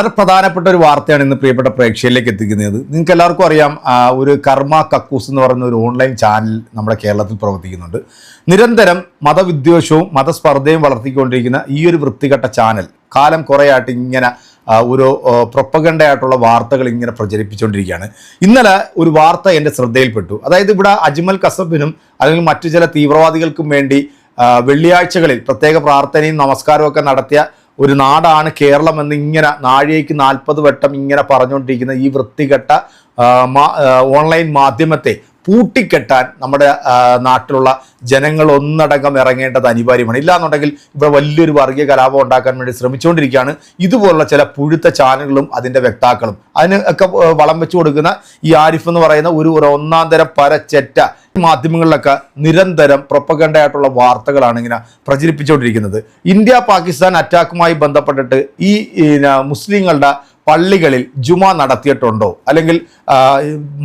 വളരെ പ്രധാനപ്പെട്ട ഒരു വാർത്തയാണ് ഇന്ന് പ്രിയപ്പെട്ട പ്രേക്ഷകരിലേക്ക് എത്തിക്കുന്നത്. നിങ്ങൾക്ക് എല്ലാവർക്കും അറിയാം ഒരു കർമ്മ കക്കൂസ് എന്ന് പറയുന്ന ഒരു ഓൺലൈൻ ചാനൽ നമ്മുടെ കേരളത്തിൽ പ്രവർത്തിക്കുന്നുണ്ട്. നിരന്തരം മതവിദ്വേഷവും മതസ്പർദ്ധയും വളർത്തിക്കൊണ്ടിരിക്കുന്ന ഈ ഒരു വൃത്തികെട്ട ചാനൽ കാലം കുറേയായിട്ട് ഇങ്ങനെ ഒരു പ്രൊപ്പഗണ്ടയായിട്ടുള്ള വാർത്തകൾ ഇങ്ങനെ പ്രചരിപ്പിച്ചുകൊണ്ടിരിക്കുകയാണ് ഇന്നലെ ഒരു വാർത്ത എന്റെ ശ്രദ്ധയിൽപ്പെട്ടു. അതായത് ഇവിടെ അജ്മൽ കസബിനും അല്ലെങ്കിൽ മറ്റു ചില തീവ്രവാദികൾക്കും വേണ്ടി വെള്ളിയാഴ്ചകളിൽ പ്രത്യേക പ്രാർത്ഥനയും നമസ്കാരവും ഒക്കെ നടത്തിയ ഒരു നാടാണ് കേരളം എന്ന് ഇങ്ങനെ നാഴികയ്ക്ക് നാൽപ്പത് വട്ടം ഇങ്ങനെ പറഞ്ഞുകൊണ്ടിരിക്കുന്ന ഈ വൃത്തികെട്ട ഓൺലൈൻ മാധ്യമത്തെ പൂട്ടിക്കെട്ടാൻ നമ്മുടെ നാട്ടിലുള്ള ജനങ്ങൾ ഒന്നടങ്കം ഇറങ്ങേണ്ടത് അനിവാര്യമാണ്. ഇല്ലാന്നുണ്ടെങ്കിൽ ഇവിടെ വലിയൊരു വർഗീയ കലാപം ഉണ്ടാക്കാൻ വേണ്ടി ശ്രമിച്ചുകൊണ്ടിരിക്കുകയാണ്. ഇതുപോലുള്ള ചില പുഴുത്ത ചാനലുകളും അതിന്റെ വ്യക്താക്കളും. അതിന് ഒക്കെ വളം വെച്ചു കൊടുക്കുന്ന ഈ ആരിഫ് എന്ന് പറയുന്ന ഒരു ഒന്നാം തരം പരച്ചെറ്റ മാധ്യമങ്ങളിലൊക്കെ നിരന്തരം പ്രൊപ്പഗണ്ടയായിട്ടുള്ള വാർത്തകളാണ് ഇങ്ങനെ പ്രചരിപ്പിച്ചുകൊണ്ടിരിക്കുന്നത്. ഇന്ത്യ പാകിസ്ഥാൻ അറ്റാക്കുമായി ബന്ധപ്പെട്ടിട്ട് ഈ ഈ, മുസ്ലിങ്ങളുടെ പള്ളികളിൽ ജുമ നടത്തിയിട്ടുണ്ടോ? അല്ലെങ്കിൽ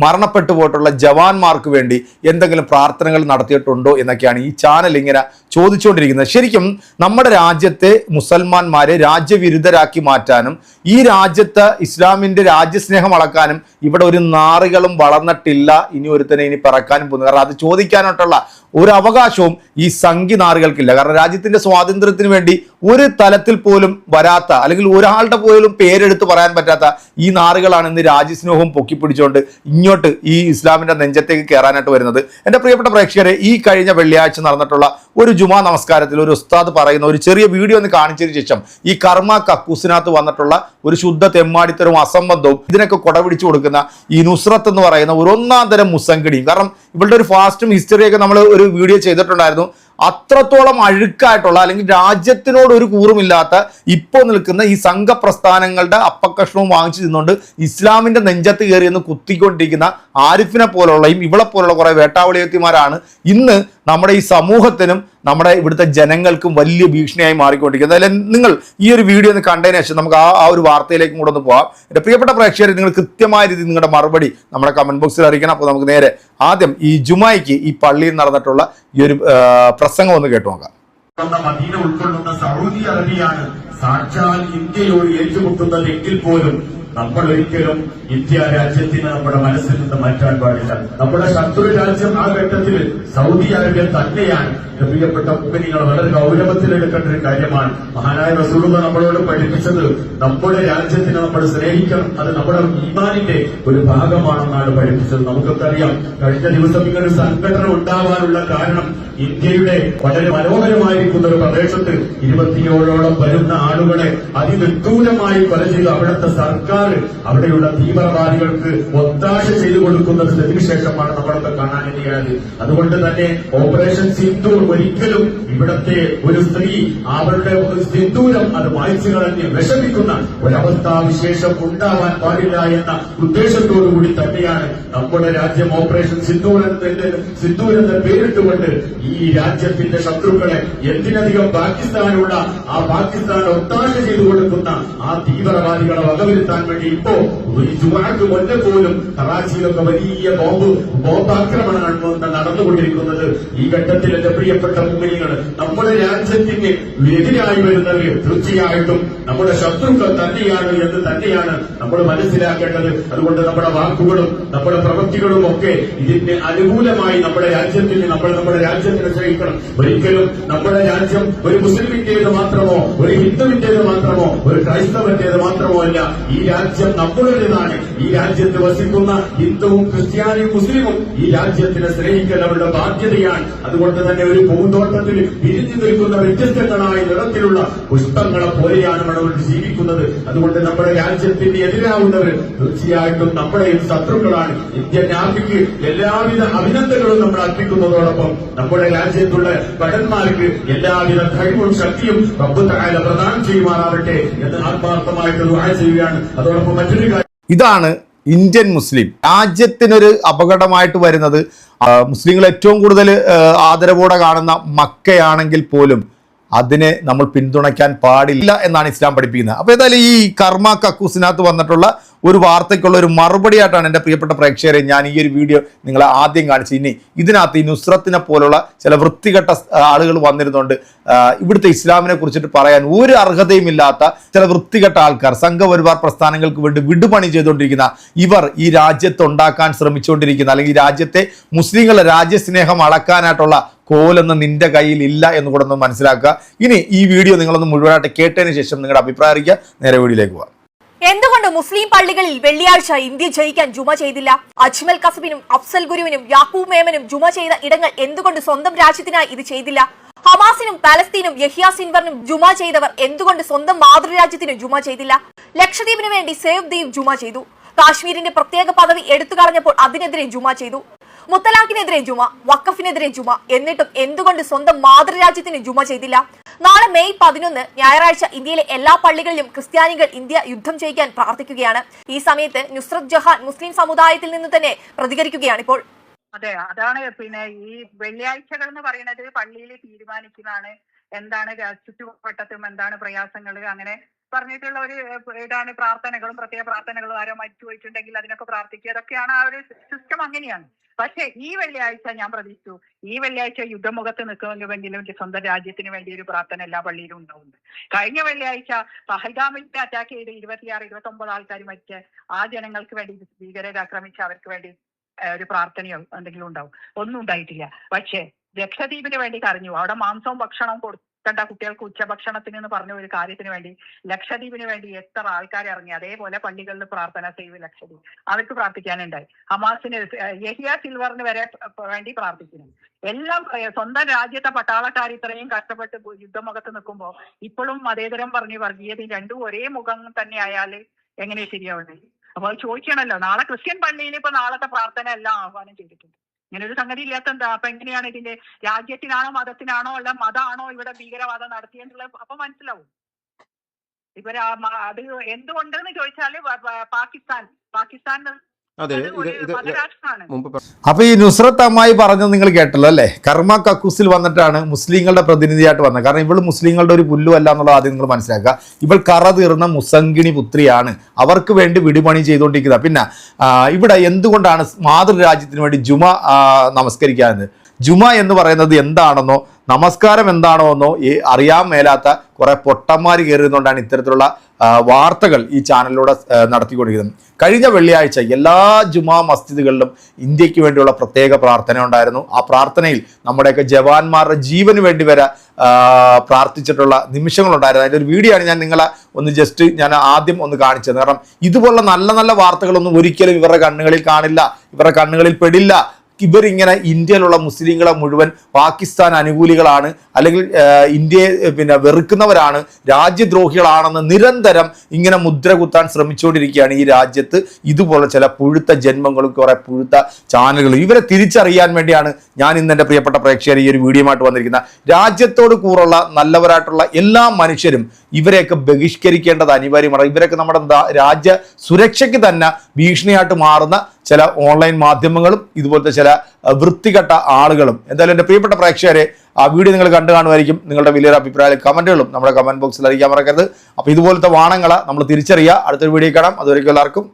മരണപ്പെട്ടു പോയിട്ടുള്ള ജവാന്മാർക്ക് വേണ്ടി എന്തെങ്കിലും പ്രാർത്ഥനകൾ നടത്തിയിട്ടുണ്ടോ എന്നൊക്കെയാണ് ഈ ചാനൽ ഇങ്ങനെ ചോദിച്ചുകൊണ്ടിരിക്കുന്നത്. ശരിക്കും നമ്മുടെ രാജ്യത്തെ മുസൽമാന്മാരെ രാജ്യവിരുദ്ധരാക്കി മാറ്റാനും ഈ രാജ്യത്ത് ഇസ്ലാമിന്റെ രാജ്യസ്നേഹം അളക്കാനും ഇവിടെ ഒരു നാറികളും വളർന്നിട്ടില്ല ഇനി ഒരുത്തനെ ഇനി പറക്കാനും പോകുന്നു. കാരണം അത് ചോദിക്കാനായിട്ടുള്ള ഒരു അവകാശവും ഈ സംഘി നാറുകൾക്കില്ല. കാരണം രാജ്യത്തിന്റെ സ്വാതന്ത്ര്യത്തിന് വേണ്ടി ഒരു തലത്തിൽ പോലും വരാത്ത അല്ലെങ്കിൽ ഒരാളുടെ പോലും പേരെടുത്ത് പറയാൻ പറ്റാത്ത ഈ നാറുകളാണ് ഇന്ന് രാജ്യസ്നേഹവും പൊക്കിപ്പിടിച്ചുകൊണ്ട് ഇങ്ങോട്ട് ഈ ഇസ്ലാമിന്റെ നെഞ്ചത്തേക്ക് കയറാനായിട്ട് വരുന്നത്. എന്റെ പ്രിയപ്പെട്ട പ്രേക്ഷകരെ ഈ കഴിഞ്ഞ വെള്ളിയാഴ്ച നടന്നിട്ടുള്ള ഒരു ജുമാ നമസ്കാരത്തിൽ ഒരു ഉസ്താദ് പറയുന്ന ഒരു ചെറിയ വീഡിയോ ഒന്ന് കാണിച്ചതിന് ശേഷം ഈ കർമ്മ കക്കൂസിനകത്ത് വന്നിട്ടുള്ള ഒരു ശുദ്ധ തെമ്മാടിത്തരവും അസംബന്ധവും ഇതിനൊക്കെ കൊടപിടിച്ചു കൊടുക്കുന്ന ഈ നുസ്രത്ത് എന്ന് പറയുന്ന ഒരു ഒന്നാം തരം മുസംഗടിയും. കാരണം ഇവളുടെ ഒരു ഫാസ്റ്റും ഹിസ്റ്ററിയൊക്കെ നമ്മൾ ഒരു വീഡിയോ ചെയ്തിട്ടുണ്ടായിരുന്നു. അത്രത്തോളം അഴുക്കായിട്ടുള്ള അല്ലെങ്കിൽ രാജ്യത്തിനോട് ഒരു കൂറുമില്ലാത്ത ഇപ്പോൾ നിൽക്കുന്ന ഈ സംഘപ്രസ്ഥാനങ്ങളുടെ അപ്പക്കഷ്ണവും വാങ്ങിച്ചു തിന്നുകൊണ്ട് ഇസ്ലാമിന്റെ നെഞ്ചത്ത് കയറി എന്ന് കുത്തിക്കൊണ്ടിരിക്കുന്ന ആരിഫിനെ പോലുള്ളയും ഇവളെ പോലുള്ള കുറേ വേട്ടാവളിയത്തിമാരാണ് ഇന്ന് നമ്മുടെ ഈ സമൂഹത്തിനും നമ്മുടെ ഇവിടുത്തെ ജനങ്ങൾക്കും വലിയ ഭീഷണിയായി മാറിക്കൊണ്ടിരിക്കുന്നത് അതിൽ നിങ്ങൾ ഈ ഒരു വീഡിയോ ഒന്ന് കണ്ടതിന് ശേഷം നമുക്ക് ആ ആ ഒരു വാർത്തയിലേക്കും കൂടെ ഒന്ന് പോകാം എന്റെ പ്രിയപ്പെട്ട പ്രേക്ഷകർ നിങ്ങൾ കൃത്യമായ രീതിയിൽ നിങ്ങളുടെ മറുപടി നമ്മുടെ കമന്റ് ബോക്സിൽ അറിയിക്കണം. അപ്പോൾ നമുക്ക് നേരെ ആദ്യം ഈ ജുമായിക്ക് ഈ പള്ളിയിൽ നടന്നിട്ടുള്ള ഈ ഒരു പ്രസംഗം ഒന്ന് കേട്ടു നോക്കാം. മദീന ഉൾക്കൊള്ളുന്ന സൗദി അറേബ്യയാണ് സാക്ഷാൽ ഇന്ത്യയോട് ഏറ്റുമുട്ടുന്നതെങ്കിൽ പോലും നമ്മൾ ഒരിക്കലും ഇന്ത്യ രാജ്യത്തിന് നമ്മുടെ മനസ്സിൽ നിന്ന് മാറ്റാൻ പാടില്ല. നമ്മുടെ ശത്രു രാജ്യം ആ ഘട്ടത്തിൽ സൗദി അറേബ്യ തന്നെയാണ്. പ്രിയപ്പെട്ട കുമ്പനികൾ വളരെ ഗൗരവത്തിലെടുക്കേണ്ട ഒരു കാര്യമാണ്. മഹാനായ റസൂലുമ നമ്മളോട് പഠിപ്പിച്ചത് നമ്മുടെ രാജ്യത്തിനെ നമ്മൾ സ്നേഹിക്കണം. അത് നമ്മുടെ ഈമാനിന്റെ ഒരു ഭാഗമാണെന്നാണ് പഠിപ്പിച്ചത്. നമുക്കൊക്കെ അറിയാം കഴിഞ്ഞ ദിവസം ഇങ്ങനെ സംഘടന ഉണ്ടാവാനുള്ള കാരണം ഇന്ത്യയുടെ വളരെ മനോഹരമായിരിക്കുന്ന ഒരു പ്രദേശത്ത് ഇരുപത്തിയേഴോളം വരുന്ന ആളുകളെ അതിനിഷ്ഠൂരമായി കൊല ചെയ്ത്. അവിടുത്തെ സർക്കാർ അവിടെയുള്ള തീവ്രവാദികൾക്ക് ഒത്താശ ചെയ്തു കൊടുക്കുന്നത് സ്ഥിതിവിശേഷമാണ് നമ്മളൊക്കെ കാണാനിടയായത് അതുകൊണ്ട് തന്നെ ഓപ്പറേഷൻ സിന്ദൂർ ഒരിക്കലും ഇവിടത്തെ ഒരു സ്ത്രീ അവരുടെ സിന്ദൂരം അത് വായിച്ചു കളഞ്ഞ് വിഷമിക്കുന്ന ഒരവസ്ഥാവിശേഷം ഉണ്ടാവാൻ പാടില്ല എന്ന ഉദ്ദേശത്തോടുകൂടി തന്നെയാണ് നമ്മുടെ രാജ്യം ഓപ്പറേഷൻ സിന്ദൂർ എന്ന സിന്ദൂർ പേരിട്ടുകൊണ്ട് ഈ രാജ്യത്തിന്റെ ശത്രുക്കളെ എന്തിനധികം പാകിസ്ഥാനുള്ള ആ പാകിസ്ഥാൻ ഒത്താശ ചെയ്തു കൊടുക്കുന്ന ആ തീവ്രവാദികളെ വകവരുത്താൻ വേണ്ടി ഇപ്പോ ഒരു ജുമാക്ക് മുന്നേ പോലും കറാച്ചിയിലൊക്കെ വലിയ ബോംബ് ബോംബാക്രമണമാണ് നടന്നുകൊണ്ടിരിക്കുന്നത്. ഈ ഘട്ടത്തിൽ എന്റെ പ്രിയപ്പെട്ട മുമ്പിനികൾ നമ്മുടെ രാജ്യത്തിന് എതിരായി വരുന്നവർ തീർച്ചയായിട്ടും നമ്മുടെ ശത്രുക്കൾ തന്നെയാണ് എന്ന് തന്നെയാണ് നമ്മൾ മനസ്സിലാക്കേണ്ടത്. അതുകൊണ്ട് നമ്മുടെ വാക്കുകളും നമ്മുടെ പ്രവൃത്തികളും ഒക്കെ ഇതിന് അനുകൂലമായി നമ്മുടെ രാജ്യത്തിന് നമ്മൾ നമ്മുടെ രാജ്യത്തിനെ ശ്രമിക്കണം ഒരിക്കലും നമ്മുടെ രാജ്യം ഒരു മുസ്ലിമിന്റേത് മാത്രമോ ഒരു ഹിന്ദുവിന്റേത് മാത്രമോ ഒരു ക്രൈസ്തവന്റേത് മാത്രമോ അല്ല ഈ രാജ്യം നമ്മുടേതാണ് ഈ രാജ്യത്ത് വസിക്കുന്ന ഹിന്ദുവും ക്രിസ്ത്യാനിയും മുസ്ലിമും ഈ രാജ്യത്തിനെ സ്നേഹിക്കൽ അവരുടെ ബാധ്യതയാണ്. അതുകൊണ്ട് തന്നെ ഒരു പൂന്തോട്ടത്തിൽ വിരിഞ്ഞു നിൽക്കുന്ന വ്യത്യസ്തങ്ങളായ നിറത്തിലുള്ള പുഷ്പങ്ങളെ പോലെയാണ് നമ്മൾ ജീവിക്കുന്നത്. അതുകൊണ്ട് നമ്മുടെ രാജ്യത്തിന് എതിരാവുന്നവർ തീർച്ചയായിട്ടും നമ്മുടെ ശത്രുക്കളാണ്. ഇന്ത്യൻ ആർമിക്ക് എല്ലാവിധ അഭിനന്ദനങ്ങളും നമ്മൾ അർപ്പിക്കുന്നതോടൊപ്പം നമ്മുടെ രാജ്യത്തുള്ള ഭടന്മാർക്ക് എല്ലാവിധ കഴിവും ശക്തിയും തആല പ്രദാനം ചെയ്യുമാറാവട്ടെ എന്ന് ആത്മാർത്ഥമായിട്ട് ദുആ ചെയ്യുകയാണ്. ഇതാണ് ഇന്ത്യൻ മുസ്ലിം. രാജ്യത്തിനൊരു അപകടമായിട്ട് വരുന്നത് മുസ്ലിങ്ങൾ ഏറ്റവും കൂടുതൽ ആദരവോടെ കാണുന്ന മക്കയാണെങ്കിൽ പോലും അതിനെ നമ്മൾ പിന്തുണയ്ക്കാൻ പാടില്ല എന്നാണ് ഇസ്ലാം പഠിപ്പിക്കുന്നത്. അപ്പോൾ ഏതായാലും ഈ കർമ്മ കക്കൂസിനകത്ത് വന്നിട്ടുള്ള ഒരു വാർത്തയ്ക്കുള്ള ഒരു മറുപടിയായിട്ടാണ് എന്റെ പ്രിയപ്പെട്ട പ്രേക്ഷകരെ ഞാൻ ഈ ഒരു വീഡിയോ നിങ്ങളെ ആദ്യം കാണിച്ചു ഇനി ഇതിനകത്ത് ഈ നുസ്രത്തിനെ പോലുള്ള ചില വൃത്തികെട്ട ആളുകൾ വന്നിരുന്നുണ്ട്. ഇവിടുത്തെ ഇസ്ലാമിനെ കുറിച്ചിട്ട് പറയാൻ ഒരു അർഹതയും ഇല്ലാത്ത ചില വൃത്തികെട്ട ആൾക്കാർ സംഘപരിവാർ പ്രസ്ഥാനങ്ങൾക്ക് വേണ്ടി വിടുപണി ചെയ്തുകൊണ്ടിരിക്കുന്ന ഇവർ ഈ രാജ്യത്ത് ഉണ്ടാക്കാൻ ശ്രമിച്ചുകൊണ്ടിരിക്കുന്ന അല്ലെങ്കിൽ രാജ്യത്തെ മുസ്ലിങ്ങളുടെ രാജ്യസ്നേഹം അളക്കാനായിട്ടുള്ള കോലൊന്ന് നിന്റെ കയ്യിൽ ഇല്ല എന്ന് കൂടെ ഒന്ന് മനസ്സിലാക്കുക. ഇനി ഈ വീഡിയോ നിങ്ങളൊന്ന് മുഴുവനായിട്ട് കേട്ടതിന് ശേഷം നിങ്ങളുടെ അഭിപ്രായം അറിയിക്കുക. നേരെ വീഡിയോയിലേക്ക് പോകാം. എന്തുകൊണ്ട് മുസ്ലിം പള്ളികളിൽ വെള്ളിയാഴ്ച ഇന്ത്യ ജയിക്കാൻ ജുമ ചെയ്തില്ല. അജ്മൽ കസബിനും അഫ്സൽ ഗുരുവിനും യാക്കൂബ് മേമനും ജുമ ചെയ്ത ഇടങ്ങൾ എന്തുകൊണ്ട് സ്വന്തം രാജ്യത്തിനായി ഇത് ചെയ്തില്ല? ഹമാസിനും പാലസ്തീനും യഹിയ സിൻവറിനും ജുമ ചെയ്തവർ എന്തുകൊണ്ട് സ്വന്തം മാതൃരാജ്യത്തിന് ജുമ ചെയ്തില്ല? ലക്ഷദ്വീപിന് വേണ്ടി സേവ് ദ്വീപ് ജുമ ചെയ്തു. കാശ്മീരിന്റെ പ്രത്യേക പദവി എടുത്തു കളഞ്ഞപ്പോൾ അതിനെതിരെ ജുമ ചെയ്തു. മുത്തലാഖിനെതിരെ ജുമ വക്കഫിനെതിരെ ജുമ. എന്നിട്ടും എന്തുകൊണ്ട് സ്വന്തം മാതൃരാജ്യത്തിന് ജുമ ചെയ്തില്ല? നാളെ മെയ് പതിനൊന്ന് ഞായറാഴ്ച ഇന്ത്യയിലെ എല്ലാ പള്ളികളിലും ക്രിസ്ത്യാനികൾ ഇന്ത്യ യുദ്ധം ചെയ്യിക്കാൻ പ്രാർത്ഥിക്കുകയാണ്. ഈ സമയത്ത് നുസ്രത് ജഹാൻ മുസ്ലിം സമുദായത്തിൽ നിന്ന് തന്നെ പ്രതികരിക്കുകയാണ് ഇപ്പോൾ. അതെ അതാണ് പിന്നെ ഈ വെള്ളിയാഴ്ചകൾ എന്ന് പറയുന്നത് പള്ളിയിൽ തീരുമാനിക്കുന്നതാണ്. എന്താണ് ചുറ്റുവട്ടത്തും എന്താണ് പ്രയാസങ്ങൾ? അങ്ങനെ പറഞ്ഞിട്ടുള്ള ഒരു ഇതാണ് പ്രാർത്ഥനകളും പ്രത്യേക പ്രാർത്ഥനകളും ആരോ മരിച്ചു പോയിട്ടുണ്ടെങ്കിൽ അതിനൊക്കെ പ്രാർത്ഥിക്കുക. അതൊക്കെയാണ് ആ ഒരു സിസ്റ്റം അങ്ങനെയാണ്. പക്ഷെ ഈ വെള്ളിയാഴ്ച ഞാൻ പ്രതീക്ഷിച്ചു. ഈ വെള്ളിയാഴ്ച യുദ്ധമുഖത്ത് നിൽക്കുമെങ്കിലും സ്വന്തം രാജ്യത്തിന് വേണ്ടി ഒരു പ്രാർത്ഥന എല്ലാ പള്ളിയിലും ഉണ്ടാവുന്നുണ്ട്. കഴിഞ്ഞ വെള്ളിയാഴ്ച പഹൽഗാമിന്റെ അറ്റാക്ക് ചെയ്ത് ഇരുപത്തിയാറ് ഇരുപത്തി ഒമ്പത് ആൾക്കാർ മരിച്ച് ആ ജനങ്ങൾക്ക് വേണ്ടി ഭീകരരെ ആക്രമിച്ച് അവർക്ക് വേണ്ടി ഒരു പ്രാർത്ഥനയോ എന്തെങ്കിലും ഉണ്ടാവും. ഒന്നും ഉണ്ടായിട്ടില്ല. പക്ഷേ ലക്ഷദ്വീപിന് വേണ്ടി കരഞ്ഞു. അവിടെ മാംസവും ഭക്ഷണവും കൊടുക്കേണ്ട കുട്ടികൾക്ക് ഉച്ചഭക്ഷണത്തിന് എന്ന് പറഞ്ഞ ഒരു കാര്യത്തിന് വേണ്ടി ലക്ഷദ്വീപിന് വേണ്ടി എത്ര ആൾക്കാർ ഇറങ്ങി. അതേപോലെ പള്ളികളിൽ പ്രാർത്ഥന സേവ് ലക്ഷദ്വീപ്. അവർക്ക് പ്രാർത്ഥിക്കാനുണ്ടായി. ഹമാസിന് യഹിയ സിൽവറിന് വരെ വേണ്ടി പ്രാർത്ഥിക്കുന്നു. എല്ലാം സ്വന്തം രാജ്യത്തെ പട്ടാളക്കാർ ഇത്രയും കഷ്ടപ്പെട്ട് യുദ്ധമുഖത്ത് നിൽക്കുമ്പോൾ ഇപ്പോഴും മതേതരം പറഞ്ഞു വർഗീയത രണ്ടും ഒരേ മുഖം തന്നെ ആയാൽ എങ്ങനെ ശരിയാവുന്നത്? അപ്പൊ അത് ചോദിക്കണല്ലോ. നാളെ ക്രിസ്ത്യൻ പള്ളിയിൽ ഇപ്പൊ നാളത്തെ പ്രാർത്ഥന എല്ലാം ആഹ്വാനം ചെയ്തിട്ടുണ്ട്. ഇങ്ങനെ ഒരു സംഗതി ഇല്ലാത്ത എന്താ അപ്പൊ എങ്ങനെയാണ് ഇതിന്റെ രാജ്യത്തിനാണോ മതത്തിനാണോ അല്ല മതമാണോ ഇവിടെ ഭീകരവാദം നടത്തിയെന്നുള്ളത്? അപ്പൊ മനസ്സിലാവും. ഇവർ അത് എന്തുകൊണ്ടെന്ന് ചോദിച്ചാൽ പാകിസ്ഥാൻ. പാകിസ്ഥാൻ അതെ അപ്പൊ ഈ നുസ്രത്ത് അമ്മായി പറഞ്ഞത് നിങ്ങൾ കേട്ടല്ലോ അല്ലെ? കർമ്മ കക്കൂസിൽ വന്നിട്ടാണ് മുസ്ലിങ്ങളുടെ പ്രതിനിധിയായിട്ട് വന്നത്. കാരണം ഇവൾ മുസ്ലിങ്ങളുടെ ഒരു പുല്ലുമല്ല എന്നുള്ളത് ആദ്യം നിങ്ങൾ മനസ്സിലാക്കുക. ഇവൾ കറ തീർന്ന മുസങ്കിണി പുത്രിയാണ്. അവർക്ക് വേണ്ടി വിടുപണി ചെയ്തുകൊണ്ടിരിക്കുന്നത്. പിന്നെ ഇവിടെ എന്തുകൊണ്ടാണ് മാതൃരാജ്യത്തിന് വേണ്ടി ജുമ നമസ്കരിക്കാറുണ്ട് ജുമ എന്ന് പറയുന്നത് എന്താണെന്നോ നമസ്കാരം എന്താണോ എന്നോ അറിയാൻ മേലാത്ത കുറെ പൊട്ടന്മാർ കയറുന്നതുകൊണ്ടാണ് ഇത്തരത്തിലുള്ള വാർത്തകൾ ഈ ചാനലിലൂടെ നടത്തിക്കൊണ്ടിരിക്കുന്നത്. കഴിഞ്ഞ വെള്ളിയാഴ്ച എല്ലാ ജുമാ മസ്ജിദുകളിലും ഇന്ത്യയ്ക്ക് വേണ്ടിയുള്ള പ്രത്യേക പ്രാർത്ഥന ഉണ്ടായിരുന്നു. ആ പ്രാർത്ഥനയിൽ നമ്മുടെയൊക്കെ ജവാന്മാരുടെ ജീവന് വേണ്ടി വരെ പ്രാർത്ഥിച്ചിട്ടുള്ള നിമിഷങ്ങളുണ്ടായിരുന്നു. അതിന്റെ ഒരു വീഡിയോ ആണ് ഞാൻ നിങ്ങളെ ഒന്ന് ജസ്റ്റ് ഞാൻ ആദ്യം ഒന്ന് കാണിച്ചത്. കാരണം ഇതുപോലുള്ള നല്ല നല്ല വാർത്തകളൊന്നും ഒരിക്കലും ഇവരുടെ കണ്ണുകളിൽ കാണില്ല ഇവരുടെ കണ്ണുകളിൽ പെടില്ല. ഇവരിങ്ങനെ ഇന്ത്യയിലുള്ള മുസ്ലിങ്ങളെ മുഴുവൻ പാകിസ്ഥാൻ അനുകൂലികളാണ് അല്ലെങ്കിൽ ഇന്ത്യയെ പിന്നെ വെറുക്കുന്നവരാണ് രാജ്യദ്രോഹികളാണെന്ന് നിരന്തരം ഇങ്ങനെ മുദ്ര കുത്താൻ ശ്രമിച്ചുകൊണ്ടിരിക്കുകയാണ് ഈ രാജ്യത്ത്. ഇതുപോലെ ചില പുഴുത്ത ജന്മങ്ങളും കുറെ പുഴുത്ത ചാനലുകളും. ഇവരെ തിരിച്ചറിയാൻ വേണ്ടിയാണ് ഞാൻ ഇന്ന് എന്റെ പ്രിയപ്പെട്ട പ്രേക്ഷകർ ഈ ഒരു വീഡിയോമായിട്ട് വന്നിരിക്കുന്നത്. രാജ്യത്തോട് കൂറുള്ള നല്ലവരായിട്ടുള്ള എല്ലാ മനുഷ്യരും ഇവരെയൊക്കെ ബഹിഷ്കരിക്കേണ്ടത് അനിവാര്യമാണ്. ഇവരൊക്കെ നമ്മുടെ രാജ്യ സുരക്ഷയ്ക്ക് തന്നെ ഭീഷണിയായിട്ട് മാറുന്ന ചില ഓൺലൈൻ മാധ്യമങ്ങളും ഇതുപോലത്തെ ചില വൃത്തികെട്ട ആളുകളും. എന്തായാലും എന്റെ പ്രിയപ്പെട്ട പ്രേക്ഷകരെ ആ വീഡിയോ നിങ്ങൾ കണ്ടു കാണുമായിരിക്കും നിങ്ങളുടെ വലിയൊരു അഭിപ്രായ കമന്റുകളും നമ്മുടെ കമന്റ് ബോക്സിൽ അറിയിക്കാൻ മറക്കരുത്. അപ്പോൾ ഇതുപോലത്തെ വാണങ്ങളെ നമ്മൾ തിരിച്ചറിയുക. അടുത്തൊരു വീഡിയോ കാണാം. അതുവരെയ്ക്കും എല്ലാവർക്കും